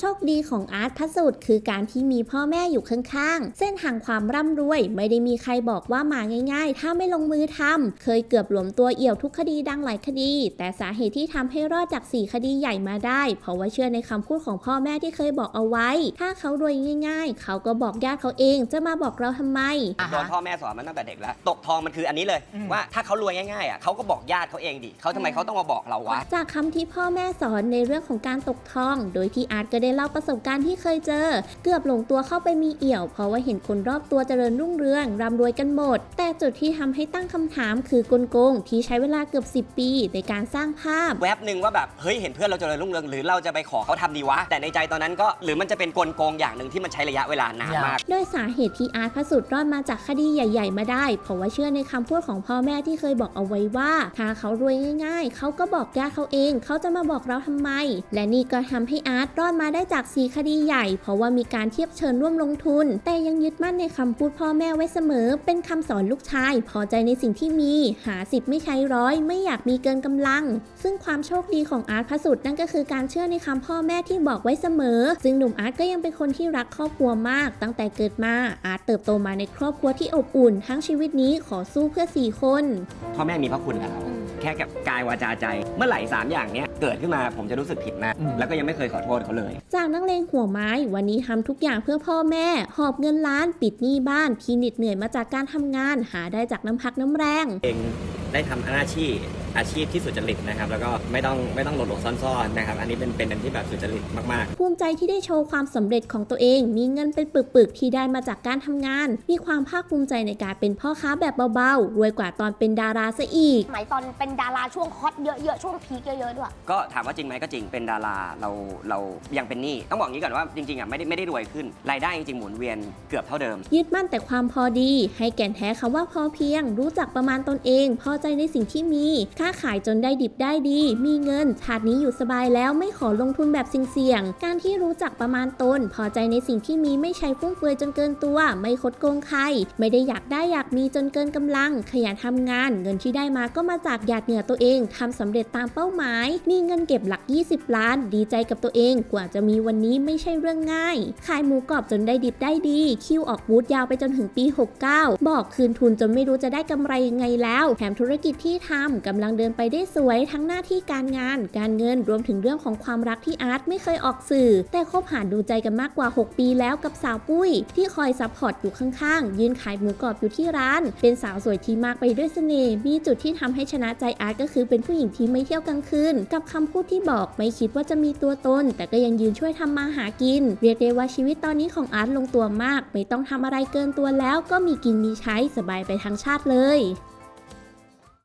โชคดีของอาร์ตพระสุดคือการที่มีพ่อแม่อยู่ข้างๆ เส้นทางความร่ำรวย ไม่ได้มีใครบอกว่ามาง่าย ๆ ถ้าไม่ลงมือทำเคยเกือบหลวมตัวเอี่ยวทุกคดีดังหลายคดี แต่สาเหตุที่ทำให้รอดจาก 4 คดีใหญ่มาได้ เพราะว่าเชื่อในคำพูดของพ่อแม่ที่เคยบอกเอาไว้ ถ้าเขารวยง่าย ๆ เขาก็บอกญาติเขาเองจะมาบอกเราทำไมอ่าโดฮะนพ่อแม่สอนมาตั้งแต่เด็กแล้ว ตกทองมันคืออันนี้เลยอืมว่าถ้าเขารวยง่ายๆอะเขาก็บอกญาติเขาเองดิเขาทำไมเขาต้องมาบอกเราวะจากคำที่พ่อแม่สอนในเรื่องของการตกทอง โดยที่อาร์ตก็ได้เล่าประสบการณ์ที่เคยเจอ เกือบหลงตัวเข้าไปมีเอี่ยว เพราะว่าเห็นคนรอบตัวเจริญรุ่งเรืองร่ำรวยกันหมด แต่จุดที่ทำให้ตั้งคำถามคือกลโกงที่ใช้เวลาเกือบ 10 ปี ในการสร้างภาพ แวบหนึ่งว่าแบบเฮ้ยเห็นเพื่อนเราเจริญรุ่งเรืองหรือเราจะไปขอเขาทำดีวะ แต่ในใจตอนนั้นก็หรือมันจะเป็นกลโกงอย่างหนึ่งที่มันใช้ระยะเวลานานมากโดยสาเหตุที่อาร์ตพระสุดรอดมาจากคดีใหญ่ ๆ มาได้ เพราะว่าเชื่อในคำพูดของพ่อแม่ที่เคยบอกเอาไว้ว่า ถ้าเขารวยง่าย ๆ เขาก็บอกญาติเขาเอง เขาจะมาบอกเราทำไม และนี่ก็ทำให้อาร์ตรอดมาได้จากสีคดีใหญ่ เพราะว่ามีการเทียบเชิญร่วมลงทุน แต่ยังยึดมั่นในคำพูดพ่อแม่ไว้เสมอ เป็นคำสอนลูกชาย พอใจในสิ่งที่มี หาสิบไม่ใช้ร้อย ไม่อยากมีเกินกำลัง ซึ่งความโชคดีของอาร์ตพระสุดนั่นก็คือการเชื่อในคำพ่อแม่ที่บอกไว้เสมอ ซึ่งหนุ่มอาร์ตก็ยังเป็นคนที่รักครอบครัวมาก ตั้งแต่เกิดมาอาร์ตเติบโตมาในครอบครัวที่อบอุ่น ทั้งชีวิตนี้ขอสู้เพื่อสี่คนพ่อแม่มีพระคุณกับเราแค่กับกายวาจาใจ เมื่อไหร่สามอย่างเนี้ย เกิดขึ้นมาผมจะรู้สึกผิดมากอืมแล้วก็ยังไม่เคยขอโทษเขาเลย จากนักเลงหัวไม้วันนี้ทำทุกอย่างเพื่อพ่อแม่ หอบเงินล้านปิดหนี้บ้านที่เหน็ดเหนื่อยมาจากการทำงานหาได้จากน้ำพักน้ำแรง เองได้ทำอาชีพ อาชีพที่สุจริตนะครับแล้วก็ไม่ต้องไม่ต้องหลบหลบซ่อนๆนะครับอันนี้เป็นเป็นอันที่แบบสุจริตมากๆ ภูมิใจที่ได้โชว์ความสำเร็จของตัวเอง มีเงินเป็นปึกๆที่ได้มาจากการทำงาน มีความภาคภูมิใจในการเป็นพ่อค้าแบบเบาๆรวยกว่าตอนเป็นดาราซะอีกสมัยตอนเป็นดาราช่วงฮอตเยอะๆช่วงพีคเยอะๆด้วยก็ถามว่าจริงไหมก็จริงเป็นดาราเราเรายังเป็นหนี้ต้องบอกงี้ก่อนว่าจริงๆอะไม่ได้ไม่ได้รวยขึ้นรายได้จริงๆหมุนเวียนเกือบเท่าเดิม ยึดมั่นแต่ความพอดี ให้แก่นแท้คำว่าพอเพียง รู้จักประมาณตนเอง พอใจในสิ่งที่มีค้าขายจนได้ดิบได้ดี มีเงินชาตินี้อยู่สบายแล้วไม่ขอลงทุนแบบเสี่ยงๆ การที่รู้จักประมาณตน พอใจในสิ่งที่มีไม่ใช้ฟุ่มเฟือยจนเกินตัว ไม่คดโกงใคร ไม่ได้อยากได้อยากมีจนเกินกำลัง ขยันทำงาน เงินที่ได้มาก็มาจากหยาดเหงื่อตัวเองทำสำเร็จตามเป้าหมาย มีเงินเก็บหลัก 20 ล้าน ดีใจกับตัวเอง กว่าจะมีวันนี้ไม่ใช่เรื่องง่าย ขายหมูกรอบจนได้ดิบได้ดี คิวออกบูธยาวไปจนถึงปี 69 บอกคืนทุนจนไม่รู้จะได้กำไรยังไงแล้ว แถมธุรกิจที่ทำกำลังเดินไปได้สวยทั้งหน้าที่การงาน การเงินรวมถึงเรื่องของความรักที่อาร์ตไม่เคยออกสื่อ แต่คบหาดูใจกันมากกว่า 6 ปีแล้วกับสาวปุ้ย ที่คอยซัพพอร์ตอยู่ข้างๆ ยืนขายหมูกรอบอยู่ที่ร้าน เป็นสาวสวยที่มากไปด้วยเสน่ห์มีจุดที่ทำให้ชนะใจอาร์ตก็คือเป็นผู้หญิงที่ไม่เที่ยวกลางคืนกับคำพูดที่บอกไม่คิดว่าจะมีตัวตน แต่ก็ยังยืนช่วยทำมาหากิน เรียกได้ว่าชีวิตตอนนี้ของอาร์ตลงตัวมาก ไม่ต้องทำอะไรเกินตัวแล้วก็มีกินมีใช้สบายไปทั้งชาติเลย